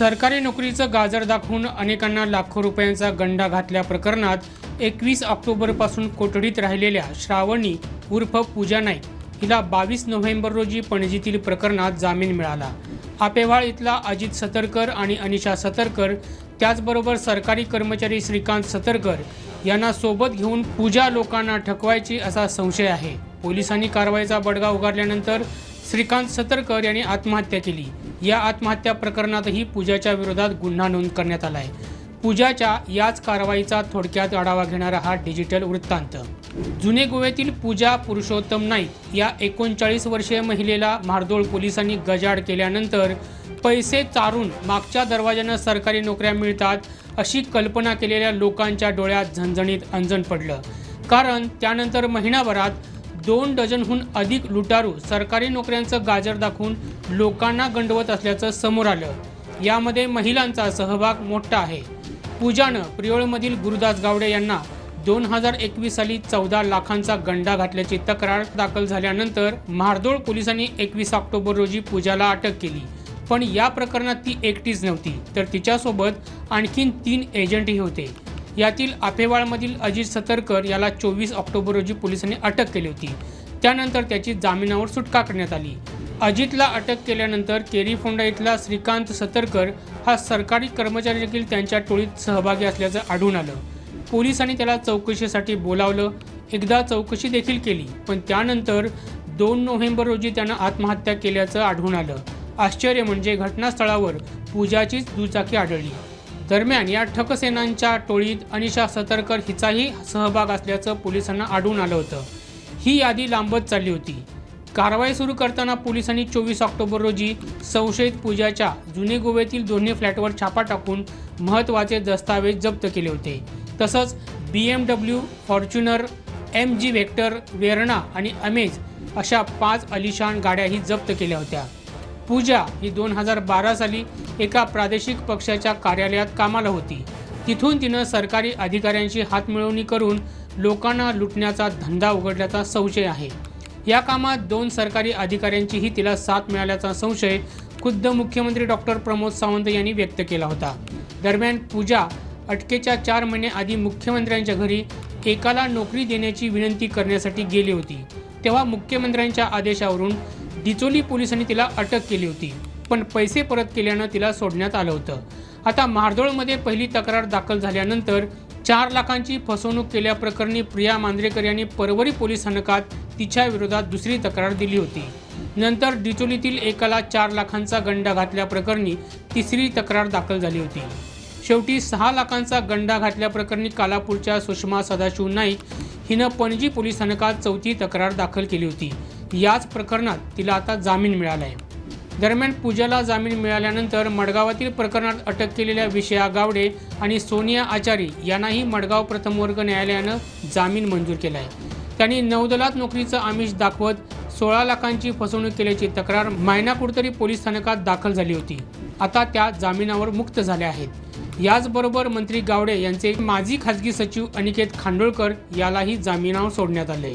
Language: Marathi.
सरकारी नोकरीचं गाजर दाखवून अनेकांना लाखो रुपयांचा गंडा घातल्या प्रकरणात एकवीस ऑक्टोबरपासून कोठडीत राहिलेल्या श्रावणी उर्फ पूजा नाईक हिला बावीस नोव्हेंबर रोजी पणजीतील प्रकरणात जामीन मिळाला. आपेवाळ इथला अजित सतरकर आणि अनिशा सतरकर त्याचबरोबर सरकारी कर्मचारी श्रीकांत सतरकर यांना सोबत घेऊन पूजा लोकांना ठकवायची असा संशय आहे. पोलिसांनी कारवाईचा बडगा उगारल्यानंतर श्रीकांत सतरकर यांनी आत्महत्या केली. या आत्महत्या प्रकरणातही पूजाच्या विरोधात गुन्हा नोंद करण्यात आला आहे पूजाच्या याच कारवाईचा थोडक्यात आढावा घेणारा हा डिजिटल वृत्तांत. जुने गोव्यातील पूजा पुरुषोत्तम नाईक या एकोणचाळीस वर्षीय महिलेला मारदोळ पोलिसांनी गजाड केल्यानंतर पैसे चारून मागच्या दरवाज्यानं सरकारी नोकऱ्या मिळतात अशी कल्पना केलेल्या लोकांच्या डोळ्यात झणझणीत अंजन पडलं. कारण त्यानंतर महिनाभरात दोन डझनहून अधिक लुटारू सरकारी नोकऱ्यांचं गाजर दाखवून लोकांना गंडवत असल्याचं समोर आलं. यामध्ये महिलांचा सहभाग मोठा आहे. पूजानं प्रियोळमधील गुरुदास गावडे यांना दोन हजार एकवीस साली चौदा लाखांचा गंडा घातल्याची तक्रार दाखल झाल्यानंतर म्हार्दोळ पोलिसांनी एकवीस ऑक्टोबर रोजी पूजाला अटक केली. पण या प्रकरणात ती एकटीच नव्हती तर तिच्यासोबत आणखीन तीन एजंटही होते. यातील आपेवाळमधील अजित सतरकर याला चोवीस ऑक्टोबर रोजी पोलिसांनी अटक केली होती. त्यानंतर त्याची जामिनावर सुटका करण्यात आली. अजितला अटक केल्यानंतर केरीफोंडा इथला श्रीकांत सतरकर हा सरकारी कर्मचारी देखील त्यांच्या टोळीत सहभागी असल्याचं आढळून आलं. पोलिसांनी त्याला चौकशीसाठी बोलावलं. एकदा चौकशी देखील केली पण त्यानंतर दोन नोव्हेंबर रोजी त्यानं आत्महत्या केल्याचं आढळून आलं. आश्चर्य म्हणजे घटनास्थळावर पूजाचीच दुचाकी आढळली. दरम्यान या ठकसेनांच्या टोळीत अनिशा सतरकर हिचाही सहभाग असल्याचं पोलिसांना आढळून आलं होतं. ही यादी लांबत चालली होती. कारवाई सुरू करताना पोलिसांनी चोवीस ऑक्टोबर रोजी संशयित पूजाच्या जुने गोव्यातील दोन्ही फ्लॅटवर छापा टाकून महत्त्वाचे दस्तावेज जप्त केले होते. तसंच B M W Fortuner M G Hector Verna आणि अमेज अशा पाच अलिशान गाड्याही जप्त केल्या होत्या. पूजा ही दोन हजार बारा साली एका प्रादेशिक पक्षाच्या कार्यालयात कामाला होती. तिथून तिनं सरकारी अधिकाऱ्यांशी हातमिळवणी करून लोकांना लुटण्याचा धंदा उघडल्याचा संशय आहे. या कामात दोन सरकारी अधिकाऱ्यांचीही तिला साथ मिळाल्याचा संशय खुद्द मुख्यमंत्री डॉक्टर प्रमोद सावंत यांनी व्यक्त केला होता. दरम्यान पूजा अटकेच्या चार महिने आधी मुख्यमंत्र्यांच्या घरी एकाला नोकरी देण्याची विनंती करण्यासाठी गेली होती. तेव्हा मुख्यमंत्र्यांच्या आदेशावरून डिचोली पोलिसांनी तिला अटक केली होती पण पैसे परत केल्यानं तिला सोडण्यात आलं होतं. आता मार्दोळमध्ये पहिली तक्रार दाखल झाल्यानंतर चार लाखांची फसवणूक केल्याप्रकरणी प्रिया मांजरेकर यांनी परवरी पोलीस स्थानकात तिच्या विरोधात दुसरी तक्रार दिली होती. नंतर डिचोलीतील एकाला चार लाखांचा गंडा घातल्याप्रकरणी तिसरी तक्रार दाखल झाली होती. शेवटी सहा लाखांचा गंडा घातल्याप्रकरणी कालापूरच्या सुषमा सदाशिव नाईक हिनं पणजी पोलीस स्थानकात चौथी तक्रार दाखल केली होती. याच प्रकरणात तिला आता जामीन मिळाला आहे. दरम्यान पूजाला जामीन मिळाल्यानंतर मडगावातील प्रकरणात अटक केलेल्या विषया गावडे आणि सोनिया आचारी यांनाही मडगाव प्रथम वर्ग न्यायालयानं जामीन मंजूर केला आहे त्यांनी नौदलात नोकरीचं आमिष दाखवत सोळा लाखांची फसवणूक केल्याची तक्रार मायना कुडतरी पोलीस स्थानकात दाखल झाली होती. आता त्या जामिनावर मुक्त झाल्या आहेत. याचबरोबर मंत्री गावडे यांचे माजी खासगी सचिव अनिकेत खांडोळकर यालाही जामिनावर सोडण्यात आले